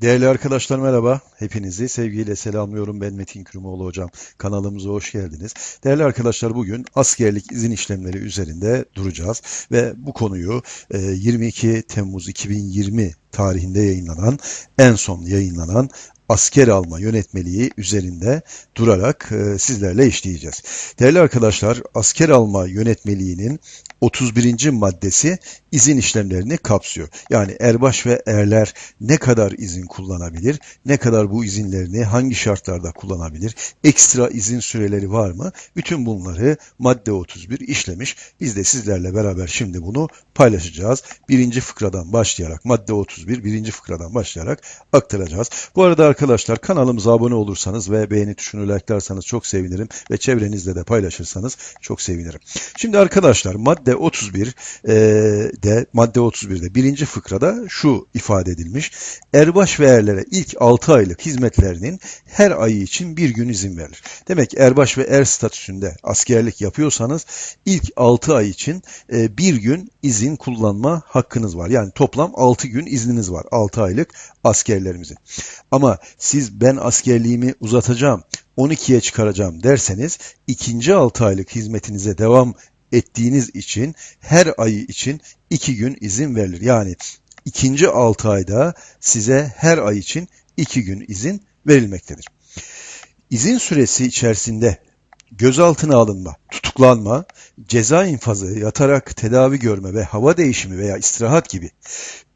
Değerli arkadaşlar merhaba. Hepinizi sevgiyle selamlıyorum. Ben Metin Kürümoğlu hocam. Kanalımıza hoş geldiniz. Değerli arkadaşlar bugün askerlik izin işlemleri üzerinde duracağız. Ve bu konuyu e, 22 Temmuz 2020 tarihinde yayınlanan, en son yayınlanan asker alma yönetmeliği üzerinde durarak e, sizlerle işleyeceğiz. Değerli arkadaşlar, asker alma yönetmeliğinin 31. maddesi izin işlemlerini kapsıyor. Yani erbaş ve erler ne kadar izin kullanabilir, ne kadar bu izinlerini hangi şartlarda kullanabilir, ekstra izin süreleri var mı? Bütün bunları madde 31 işlemiş. Biz de sizlerle beraber şimdi bunu paylaşacağız. Birinci fıkradan başlayarak, madde 31 birinci fıkradan başlayarak aktaracağız. Bu arada arkadaşlar kanalımıza abone olursanız ve beğeni tuşunu like'larsanız çok sevinirim ve çevrenizde de paylaşırsanız çok sevinirim. Şimdi arkadaşlar madde 31 e, de madde 31'de birinci fıkrada şu ifade edilmiş. Erbaş ve erlere ilk 6 aylık hizmetlerinin her ayı için bir gün izin verilir. Demek ki erbaş ve er statüsünde askerlik yapıyorsanız ilk 6 ay için e, bir gün izin kullanma hakkınız var. Yani toplam 6 gün izniniz var 6 aylık askerlerimizin. Ama siz ben askerliğimi uzatacağım 12'ye çıkaracağım derseniz ikinci 6 aylık hizmetinize devam ettiğiniz için her ayı için 2 gün izin verilir. Yani ikinci 6 ayda size her ay için 2 gün izin verilmektedir. İzin süresi içerisinde gözaltına alınma, tutuklanma, ceza infazı, yatarak tedavi görme ve hava değişimi veya istirahat gibi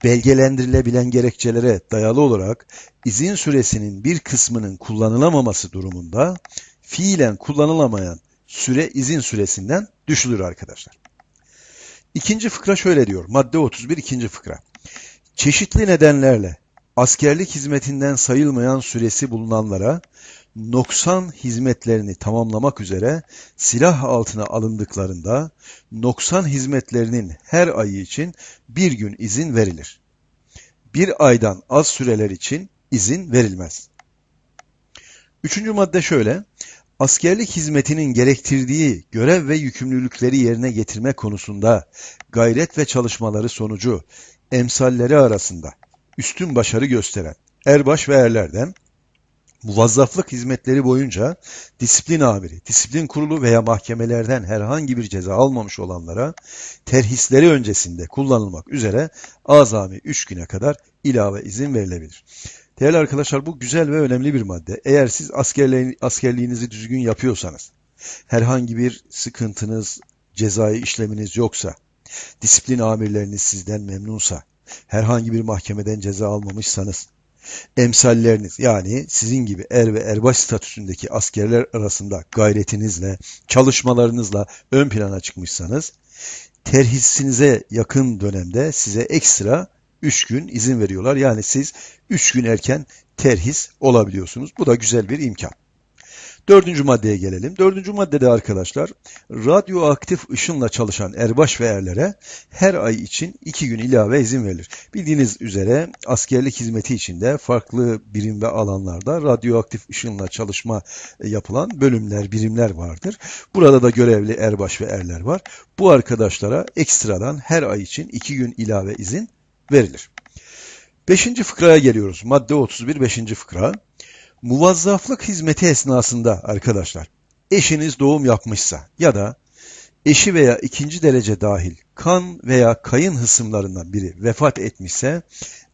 belgelendirilebilen gerekçelere dayalı olarak izin süresinin bir kısmının kullanılamaması durumunda fiilen kullanılamayan süre izin süresinden düşülür arkadaşlar. İkinci fıkra şöyle diyor. Madde 31 ikinci fıkra. Çeşitli nedenlerle askerlik hizmetinden sayılmayan süresi bulunanlara noksan hizmetlerini tamamlamak üzere silah altına alındıklarında noksan hizmetlerinin her ayı için bir gün izin verilir. Bir aydan az süreler için izin verilmez. Üçüncü madde şöyle, askerlik hizmetinin gerektirdiği görev ve yükümlülükleri yerine getirme konusunda gayret ve çalışmaları sonucu emsalleri arasında üstün başarı gösteren erbaş ve erlerden muvazzaflık hizmetleri boyunca disiplin amiri, disiplin kurulu veya mahkemelerden herhangi bir ceza almamış olanlara terhisleri öncesinde kullanılmak üzere azami 3 güne kadar ilave izin verilebilir. Değerli arkadaşlar bu güzel ve önemli bir madde. Eğer siz askerliğini, askerliğinizi düzgün yapıyorsanız, herhangi bir sıkıntınız, cezai işleminiz yoksa, disiplin amirleriniz sizden memnunsa, herhangi bir mahkemeden ceza almamışsanız, emsalleriniz yani sizin gibi er ve erbaş statüsündeki askerler arasında gayretinizle, çalışmalarınızla ön plana çıkmışsanız, terhissinize yakın dönemde size ekstra 3 gün izin veriyorlar. Yani siz 3 gün erken terhis olabiliyorsunuz. Bu da güzel bir imkan. Dördüncü maddeye gelelim. Dördüncü maddede arkadaşlar radyoaktif ışınla çalışan erbaş ve erlere her ay için iki gün ilave izin verilir. Bildiğiniz üzere askerlik hizmeti içinde farklı birim ve alanlarda radyoaktif ışınla çalışma yapılan bölümler, birimler vardır. Burada da görevli erbaş ve erler var. Bu arkadaşlara ekstradan her ay için iki gün ilave izin verilir. Beşinci fıkraya geliyoruz. Madde 31 beşinci fıkra. Muvazzaflık hizmeti esnasında arkadaşlar eşiniz doğum yapmışsa ya da eşi veya ikinci derece dahil kan veya kayın hısımlarından biri vefat etmişse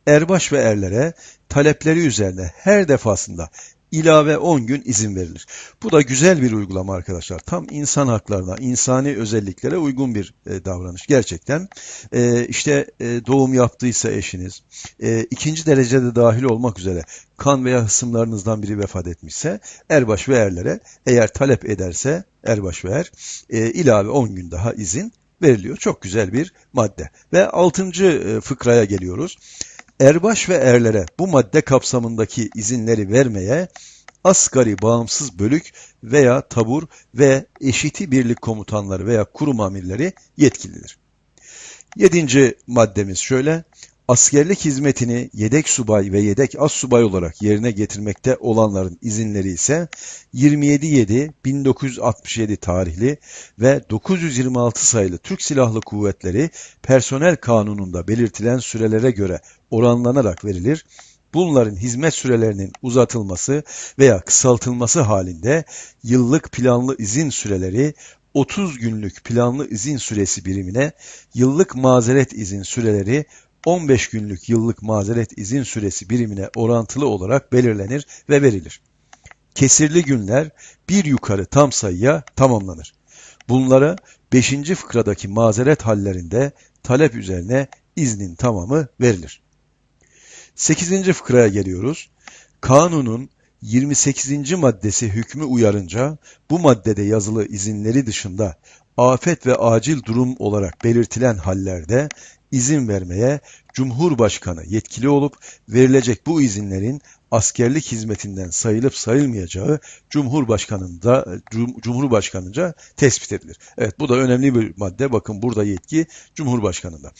erbaş ve erlere talepleri üzerine her defasında ilave 10 gün izin verilir. Bu da güzel bir uygulama arkadaşlar. Tam insan haklarına, insani özelliklere uygun bir e, davranış. Gerçekten e, işte e, doğum yaptıysa eşiniz, e, ikinci derecede dahil olmak üzere kan veya hısımlarınızdan biri vefat etmişse erbaş ve erlere eğer talep ederse erbaş ve er e, ilave 10 gün daha izin veriliyor. Çok güzel bir madde. Ve altıncı e, fıkraya geliyoruz erbaş ve erlere bu madde kapsamındaki izinleri vermeye asgari bağımsız bölük veya tabur ve eşiti birlik komutanları veya kurum amirleri yetkilidir. Yedinci maddemiz şöyle, askerlik hizmetini yedek subay ve yedek as subay olarak yerine getirmekte olanların izinleri ise 27.7.1967 tarihli ve 926 sayılı Türk Silahlı Kuvvetleri Personel Kanunu'nda belirtilen sürelere göre oranlanarak verilir. bunların hizmet sürelerinin uzatılması veya kısaltılması halinde yıllık planlı izin süreleri 30 günlük planlı izin süresi birimine, yıllık mazeret izin süreleri 15 günlük yıllık mazeret izin süresi birimine orantılı olarak belirlenir ve verilir. Kesirli günler bir yukarı tam sayıya tamamlanır. Bunlara 5. fıkradaki mazeret hallerinde talep üzerine iznin tamamı verilir. 8. fıkraya geliyoruz. Kanunun 28. maddesi hükmü uyarınca bu maddede yazılı izinleri dışında afet ve acil durum olarak belirtilen hallerde izin vermeye Cumhurbaşkanı yetkili olup verilecek bu izinlerin askerlik hizmetinden sayılıp sayılmayacağı Cumhurbaşkanında Cum- Cumhurbaşkanınca tespit edilir. Evet bu da önemli bir madde. Bakın burada yetki Cumhurbaşkanında.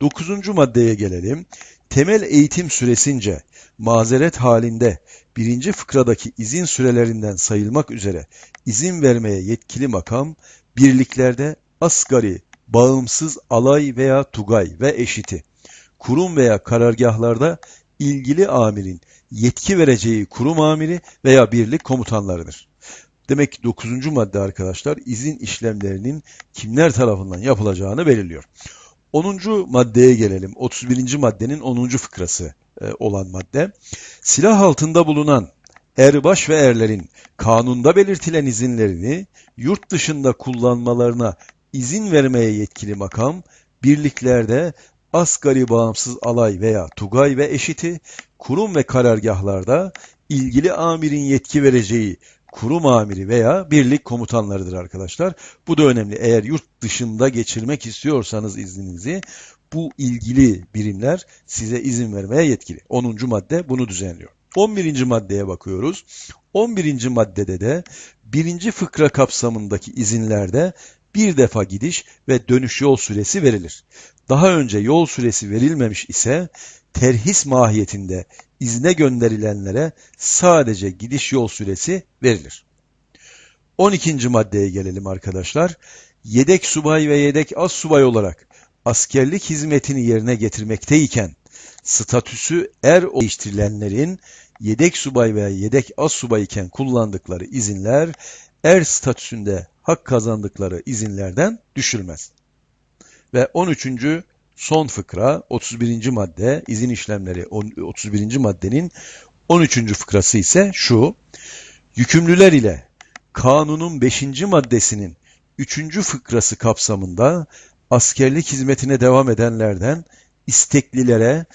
Dokuzuncu maddeye gelelim. Temel eğitim süresince mazeret halinde birinci fıkradaki izin sürelerinden sayılmak üzere izin vermeye yetkili makam birliklerde asgari, bağımsız alay veya tugay ve eşiti, kurum veya karargahlarda ilgili amirin yetki vereceği kurum amiri veya birlik komutanlarıdır. Demek ki 9. madde arkadaşlar izin işlemlerinin kimler tarafından yapılacağını belirliyor. 10. maddeye gelelim. 31. maddenin 10. fıkrası e, olan madde. Silah altında bulunan erbaş ve erlerin kanunda belirtilen izinlerini yurt dışında kullanmalarına izin vermeye yetkili makam birliklerde asgari bağımsız alay veya tugay ve eşiti kurum ve karargahlarda ilgili amirin yetki vereceği kurum amiri veya birlik komutanlarıdır arkadaşlar. Bu da önemli. Eğer yurt dışında geçirmek istiyorsanız izninizi bu ilgili birimler size izin vermeye yetkili. 10. madde bunu düzenliyor. 11. maddeye bakıyoruz. 11. maddede de birinci fıkra kapsamındaki izinlerde bir defa gidiş ve dönüş yol süresi verilir. Daha önce yol süresi verilmemiş ise terhis mahiyetinde izne gönderilenlere sadece gidiş yol süresi verilir. 12. maddeye gelelim arkadaşlar. Yedek subay ve yedek az subay olarak askerlik hizmetini yerine getirmekteyken statüsü er değiştirilenlerin yedek subay veya yedek az subay iken kullandıkları izinler er statüsünde hak kazandıkları izinlerden düşülmez. Ve 13. son fıkra 31. madde izin işlemleri 31. maddenin 13. fıkrası ise şu. Yükümlüler ile kanunun 5. maddesinin 3. fıkrası kapsamında askerlik hizmetine devam edenlerden isteklilere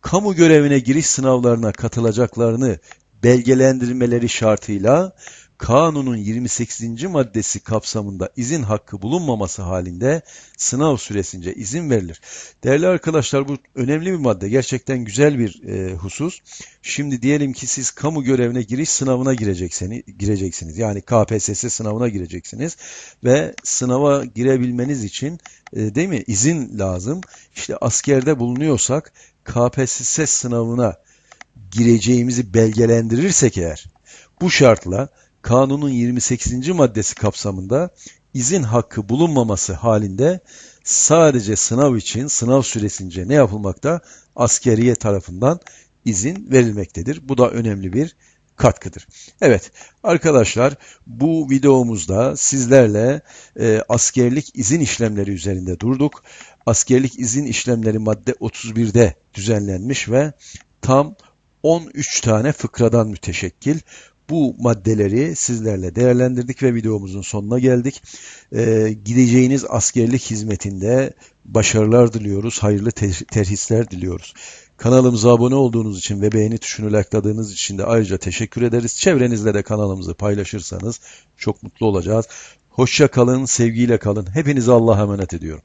kamu görevine giriş sınavlarına katılacaklarını belgelendirmeleri şartıyla kanunun 28. maddesi kapsamında izin hakkı bulunmaması halinde sınav süresince izin verilir. Değerli arkadaşlar bu önemli bir madde. Gerçekten güzel bir e, husus. Şimdi diyelim ki siz kamu görevine giriş sınavına gireceksiniz. gireceksiniz. Yani KPSS sınavına gireceksiniz ve sınava girebilmeniz için e, değil mi izin lazım. İşte askerde bulunuyorsak KPSS sınavına gireceğimizi belgelendirirsek eğer bu şartla kanunun 28. maddesi kapsamında izin hakkı bulunmaması halinde sadece sınav için sınav süresince ne yapılmakta? Askeriye tarafından izin verilmektedir. Bu da önemli bir katkıdır. Evet arkadaşlar bu videomuzda sizlerle e, askerlik izin işlemleri üzerinde durduk. Askerlik izin işlemleri madde 31'de düzenlenmiş ve tam 13 tane fıkradan müteşekkil. Bu maddeleri sizlerle değerlendirdik ve videomuzun sonuna geldik. Ee, gideceğiniz askerlik hizmetinde başarılar diliyoruz, hayırlı te- terhisler diliyoruz. Kanalımıza abone olduğunuz için ve beğeni tuşunu likeladığınız için de ayrıca teşekkür ederiz. Çevrenizle de kanalımızı paylaşırsanız çok mutlu olacağız. Hoşça kalın, sevgiyle kalın. Hepinizi Allah'a emanet ediyorum.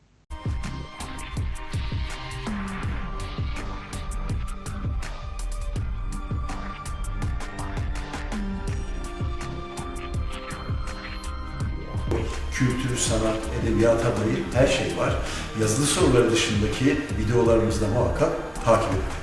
Kültür, sanat, edebiyata dair her şey var. Yazılı soruları dışındaki videolarımızda muhakkak takip edin.